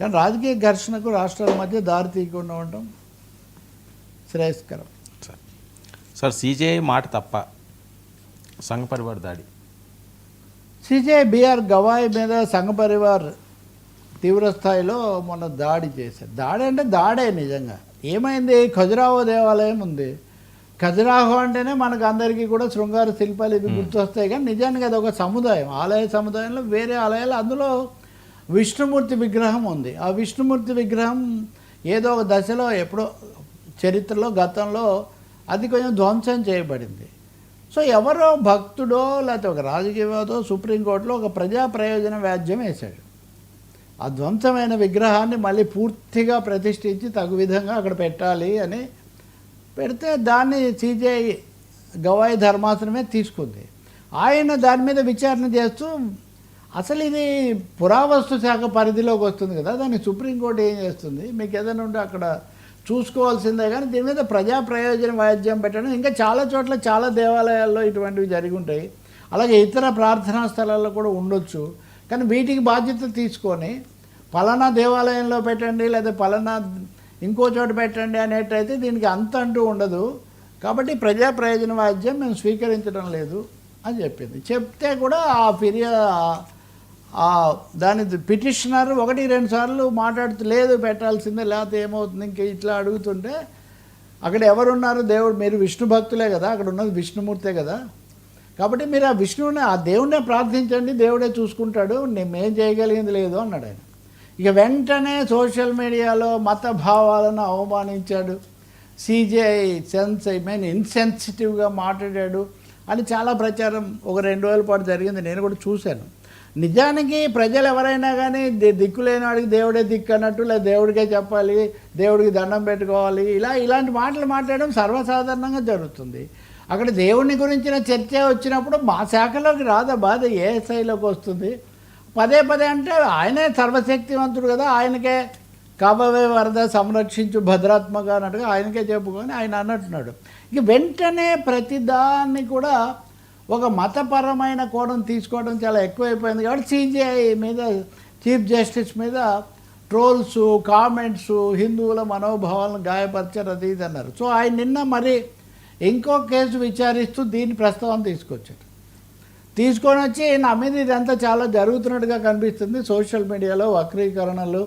కానీ రాజకీయ ఘర్షణకు రాష్ట్రాల మధ్య దారి తీయకుండా ఉండటం శ్రేయస్కరం. సార్ సార్ సీజేఐ మాట తప్ప సంఘ పరివార దాడి. సిజే బిఆర్ గవాయ్ మీద సంఘ పరివార్ తీవ్ర స్థాయిలో మొన్న దాడి చేశారు. దాడి అంటే దాడే నిజంగా. ఏమైంది? ఖజురాహో దేవాలయం ఉంది. ఖజురాహో అంటేనే మనకు అందరికీ కూడా శృంగార శిల్పాలు ఇవి గుర్తొస్తాయి. కానీ నిజానికి అది ఒక సముదాయం. ఆలయ సముదాయంలో వేరే ఆలయాలు అందులో విష్ణుమూర్తి విగ్రహం ఉంది. ఆ విష్ణుమూర్తి విగ్రహం ఏదో ఒక దశలో ఎప్పుడో చరిత్రలో గతంలో అది కొంచెం ధ్వంసం చేయబడింది. సో ఎవరో భక్తుడో లేకపోతే ఒక రాజకీయవాదో సుప్రీంకోర్టులో ఒక ప్రజా ప్రయోజన వ్యాజ్యం వేశాడు. ఆ ధ్వంసమైన విగ్రహాన్ని మళ్ళీ పూర్తిగా ప్రతిష్ఠించి తగు విధంగా అక్కడ పెట్టాలి అని పెడితే దాన్ని సిజేఐ గవాయి ధర్మాసనమే తీసుకుంది. ఆయన దాని మీద విచారణ చేస్తూ అసలు ఇది పురావస్తు శాఖ పరిధిలోకి వస్తుంది కదా దాన్ని సుప్రీంకోర్టు ఏం చేస్తుంది? మీకు ఏదైనా ఉంటే అక్కడ చూసుకోవాల్సిందే కానీ దీని మీద ప్రజా ప్రయోజన వాయిద్యం పెట్టడం. ఇంకా చాలా చోట్ల చాలా దేవాలయాల్లో ఇటువంటివి జరిగి ఉంటాయి. అలాగే ఇతర ప్రార్థనా స్థలాల్లో కూడా ఉండొచ్చు. కానీ వీటికి బాధ్యత తీసుకొని పలానా దేవాలయంలో పెట్టండి లేదా పలానా ఇంకో చోట పెట్టండి అనేటైతే దీనికి అంత అంటూ ఉండదు. కాబట్టి ప్రజా ప్రయోజన వాయిద్యం మేము స్వీకరించడం లేదు అని చెప్పింది. చెప్తే కూడా ఆ ఫిర్యా దాని పిటిషనర్ ఒకటి రెండు సార్లు మాట్లాడుతూ లేదు పెట్టాల్సిందే లేకపోతే ఏమవుతుంది? ఇంక ఇట్లా అడుగుతుంటే అక్కడ ఎవరున్నారు? దేవుడు మీరు విష్ణు భక్తులే కదా అక్కడ ఉన్నది విష్ణుమూర్తే కదా. కాబట్టి మీరు ఆ విష్ణువుని ఆ దేవుడినే ప్రార్థించండి దేవుడే చూసుకుంటాడు మేం చేయగలిగింది లేదు అన్నాడు ఆయన. ఇక వెంటనే సోషల్ మీడియాలో మత భావాలను అవమానించాడు. సీజేఐ సెన్స్ ఐ మీన్ ఇన్సెన్సిటివ్గా మాట్లాడాడు. అని చాలా ప్రచారం ఒక రెండు రోజుల పాటు జరిగింది నేను కూడా చూశాను. నిజానికి ప్రజలు ఎవరైనా కానీ దిక్కులేని దిక్కు లేని వాడికి దేవుడే దిక్కు అన్నట్టు లేదా దేవుడికే చెప్పాలి దేవుడికి దండం పెట్టుకోవాలి ఇలా ఇలాంటి మాటలు మాట్లాడడం సర్వసాధారణంగా జరుగుతుంది. అక్కడ దేవుని గురించిన చర్చ వచ్చినప్పుడు మా శాఖలోకి రాదా బాధ ఏ స్థాయిలోకి వస్తుంది? పదే పదే అంటే ఆయనే సర్వశక్తివంతుడు కదా ఆయనకే కాబోయే వరద సంరక్షించు భద్రాత్మక అన్నట్టుగా ఆయనకే చెప్పుకొని ఆయన అన్నట్టున్నాడు. ఇక వెంటనే ప్రతిదాన్ని కూడా ఒక మతపరమైన కోణం తీసుకోవడం చాలా ఎక్కువైపోయింది కాబట్టి సిజిఐ మీద చీఫ్ జస్టిస్ మీద ట్రోల్స్ కామెంట్స్ హిందువుల మనోభావాలను గాయపరిచారు అది ఇది అన్నారు. సో ఆయన నిన్న మరి ఇంకో కేసు విచారిస్తూ దీని ప్రస్తావన తీసుకొచ్చారు. తీసుకొని వచ్చి నా మీద ఇదంతా చాలా జరుగుతున్నట్టుగా కనిపిస్తుంది. సోషల్ మీడియాలో వక్రీకరణలు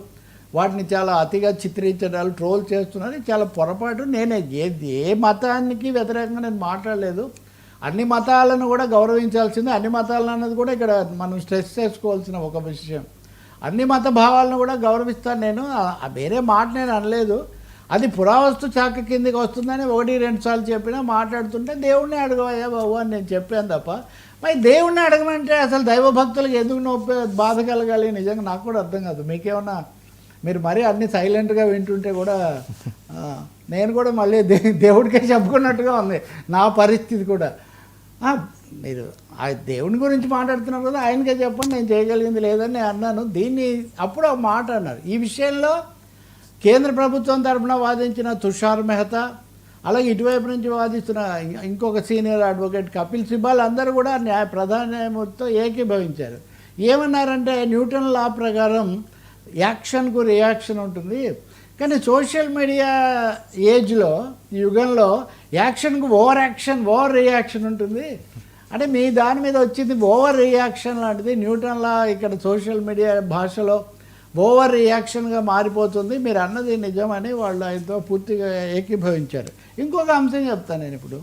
వాటిని చాలా అతిగా చిత్రించడాలు ట్రోల్ చేస్తున్నారు. చాలా పొరపాటు. నేను ఏ ఏ మతానికి వ్యతిరేకంగా నేను మాట్లాడలేదు. అన్ని మతాలను కూడా గౌరవించాల్సింది. అన్ని మతాలను అన్నది కూడా ఇక్కడ మనం స్ట్రెస్ చేసుకోవాల్సిన ఒక విషయం. అన్ని మత భావాలను కూడా గౌరవిస్తాను నేను. వేరే మాట నేను అనలేదు. అది పురావస్తు చాక కిందకి వస్తుందని ఒకటి రెండు సార్లు చెప్పినా మాట్లాడుతుంటే దేవుణ్ణి అడగవయ్యా బాబు అని నేను చెప్పాను తప్ప. మరి దేవుణ్ణి అడగమంటే అసలు దైవ భక్తులకు ఎందుకు నొప్పి బాధ కలగాలి? నిజంగా నాకు కూడా అర్థం కాదు. మీకేమన్నా మీరు మరీ అన్ని సైలెంట్గా వింటుంటే కూడా నేను కూడా మళ్ళీ దే దేవుడికే చెప్పుకున్నట్టుగా ఉంది. నా పరిస్థితి కూడా. మీరు ఆ దేవుని గురించి మాట్లాడుతున్నారు కదా ఆయనకే చెప్పండి నేను చేయగలిగింది లేదని నేను అన్నాను. దీన్ని అప్పుడు ఒక మాట అన్నారు. ఈ విషయంలో కేంద్ర ప్రభుత్వం తరపున వాదించిన తుషార్ మెహతా అలాగే ఇటువైపు నుంచి వాదిస్తున్న ఇంకొక సీనియర్ అడ్వకేట్ కపిల్ సిబాల్ అందరూ కూడా న్యాయ ప్రధాన న్యాయమూర్తితో ఏకీభవించారు. ఏమన్నారంటే న్యూటన్ లా ప్రకారం యాక్షన్కు రియాక్షన్ ఉంటుంది. కానీ సోషల్ మీడియా ఏజ్లో యుగంలో యాక్షన్కు ఓవర్ యాక్షన్ ఓవర్ రియాక్షన్ ఉంటుంది. అంటే మీ దాని మీద వచ్చింది ఓవర్ రియాక్షన్ లాంటిది. న్యూటన్లా ఇక్కడ సోషల్ మీడియా భాషలో ఓవర్ రియాక్షన్గా మారిపోతుంది. మీరు అన్నది నిజమని వాళ్ళు ఆయనతో పూర్తిగా ఏకీభవించారు. ఇంకొక అంశం చెప్తాను నేను ఇప్పుడు.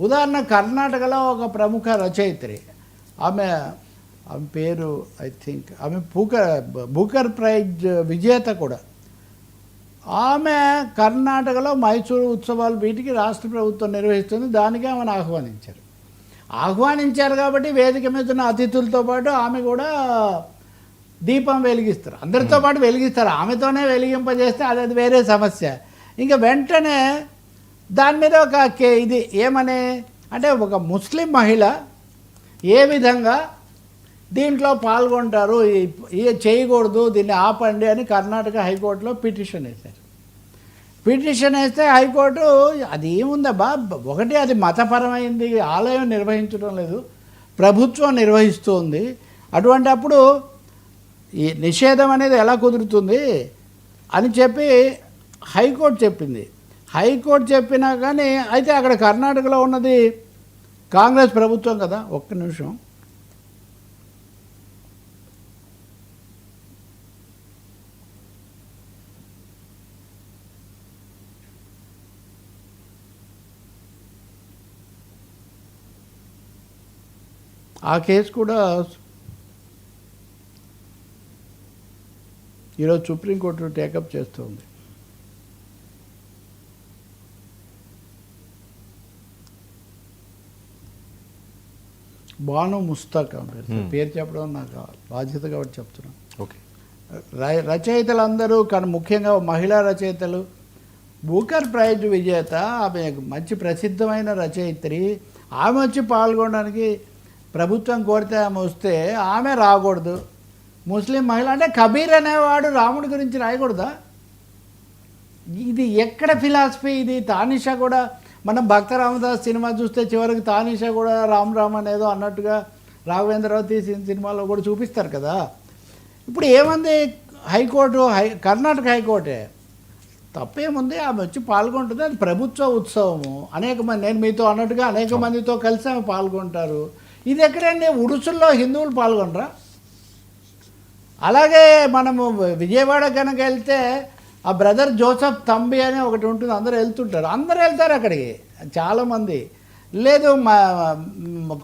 ఉదాహరణ కర్ణాటకలో ఒక ప్రముఖ రచయిత్రి. ఆమె ఆమె పేరు ఐ థింక్ ఆమె బూకర్ బూకర్ ప్రైజ్ విజేత కూడా. ఆమె కర్ణాటకలో మైసూరు ఉత్సవాలు వీటికి రాష్ట్ర ప్రభుత్వం నిర్వహిస్తుంది దానికి ఆమెను ఆహ్వానించారు. ఆహ్వానించారు కాబట్టి వేదిక మీద ఉన్న అతిథులతో పాటు ఆమె కూడా దీపం వెలిగిస్తారు. అందరితో పాటు వెలిగిస్తారు. ఆమెతోనే వెలిగింపజేస్తే అది అది వేరే సమస్య. ఇంకా వెంటనే దాని మీద ఒక కే- ఇది ఏమని అంటే ఒక ముస్లిం మహిళ ఏ విధంగా దీంట్లో పాల్గొంటారు. ఈ- చేయకూడదు దీన్ని ఆపండి అని కర్ణాటక హైకోర్టులో పిటిషన్ వేశారు. పిటిషన్ వేస్తే హైకోర్టు అది ఏముందబ్బా ఒకటి అది మతపరమైంది ఆలయం నిర్వహించడం లేదు ప్రభుత్వం నిర్వహిస్తుంది. అటువంటి అప్పుడు ఈ నిషేధం అనేది ఎలా కుదురుతుంది అని చెప్పి హైకోర్టు చెప్పింది. హైకోర్టు చెప్పినా కానీ అయితే అక్కడ కర్ణాటకలో ఉన్నది కాంగ్రెస్ ప్రభుత్వం కదా ఒక్క నిమిషం. ఆ కేసు కూడా ఈరోజు సుప్రీంకోర్టు టేకప్ చేస్తుంది. బాను ముస్తాక్ ఆమె పేరు. పేరు చెప్పడం నాకు బాధ్యత కాబట్టి చెప్తున్నాను ఓకే. ర- రచయితలందరూ కానీ ముఖ్యంగా మహిళా రచయితలు బూకర్ ప్రైజ్ విజేత ఆమె మంచి ప్రసిద్ధమైన రచయిత్రి ఆమె వచ్చి పాల్గొనడానికి ప్రభుత్వం కోరితే ఆమె వస్తే ఆమె రాకూడదు. ముస్లిం మహిళ అంటే కబీర్ అనేవాడు రాముడి గురించి రాయకూడదా? ఇది ఎక్కడ ఫిలాసఫీ? ఇది తానిషా కూడా మనం భక్త రామదాస్ సినిమా చూస్తే చివరికి తానిషా కూడా రామ్ రామ్ అనేదో అన్నట్టుగా రాఘవేంద్రరావు తీసిన సినిమాలో కూడా చూపిస్తారు కదా. ఇప్పుడు ఏమంది హైకోర్టు హై కర్ణాటక హైకోర్టే? తప్పేముంది? ఆమె వచ్చి పాల్గొంటుంది. అది ప్రభుత్వ ఉత్సవము. అనేక మంది నేను మీతో అన్నట్టుగా అనేక మందితో కలిసి ఆమె పాల్గొంటారు. ఇది ఎక్కడండి ఉడుసుల్లో హిందువులు పాల్గొనరా? అలాగే మనము విజయవాడ కనుక వెళ్తే ఆ బ్రదర్ జోసఫ్ తంబి అని ఒకటి ఉంటుంది. అందరూ వెళ్తుంటారు. అందరూ వెళ్తారు అక్కడికి. చాలామంది లేదు మా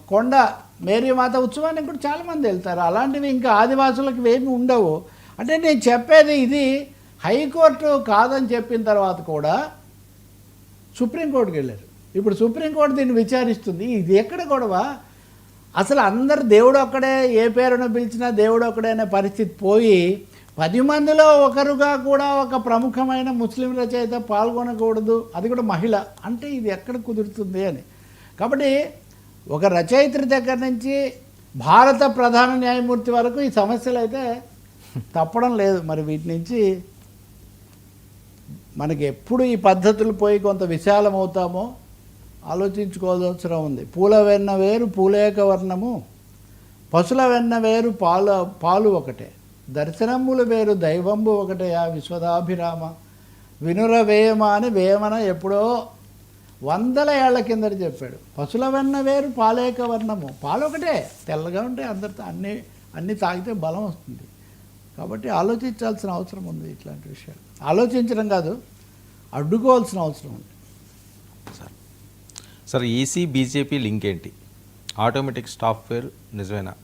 కొండ మేరీమాత ఉత్సవానికి కూడా చాలామంది వెళ్తారు. అలాంటివి ఇంకా ఆదివాసులకు ఏమి ఉండవు. అంటే నేను చెప్పేది ఇది హైకోర్టు కాదని చెప్పిన తర్వాత కూడా సుప్రీంకోర్టుకి వెళ్ళారు. ఇప్పుడు సుప్రీంకోర్టు దీన్ని విచారిస్తుంది. ఇది ఎక్కడ గొడవ? అసలు అందరు దేవుడు ఒక్కడే ఏ పేరున పిలిచినా దేవుడు ఒక్కడే అనే పరిస్థితి పోయి పది మందిలో ఒకరుగా కూడా ఒక ప్రముఖమైన ముస్లిం రచయిత పాల్గొనకూడదు. అది కూడా మహిళ. అంటే ఇది ఎక్కడ కుదురుతుంది అని. కాబట్టి ఒక రచయిత్రి దగ్గర నుంచి భారత ప్రధాన న్యాయమూర్తి వరకు ఈ సమస్యలు అయితే తప్పడం లేదు. మరి వీటి నుంచి మనకి ఎప్పుడు ఈ పద్ధతులు పోయి కొంత విశాలమవుతామో ఆలోచించుకోవాల్సిన అవసరం ఉంది. పూల వెన్న వేరు పూలేక వర్ణము. పశుల వెన్న వేరు పాలు పాలు ఒకటే. దర్శనములు వేరు దైవంబు ఒకటే. ఆ విశ్వదాభిరామ. వినుర వేయమ అని వేమన ఎప్పుడో వందల ఏళ్ళ కిందట చెప్పాడు. పశుల వెన్న వేరు పాలేక వర్ణము. పాలు ఒకటే. తెల్లగా ఉంటే అందరితో అన్ని అన్ని తాగితే బలం వస్తుంది. కాబట్టి ఆలోచించాల్సిన అవసరం ఉంది ఇట్లాంటి విషయాలు. ఆలోచించడం కాదు అడ్డుకోవాల్సిన అవసరం ఉంది. Sir. Sir EC BJP link ఏంటి? ఆటోమేటిక్ సాఫ్ట్వేర్ నిజమేనా?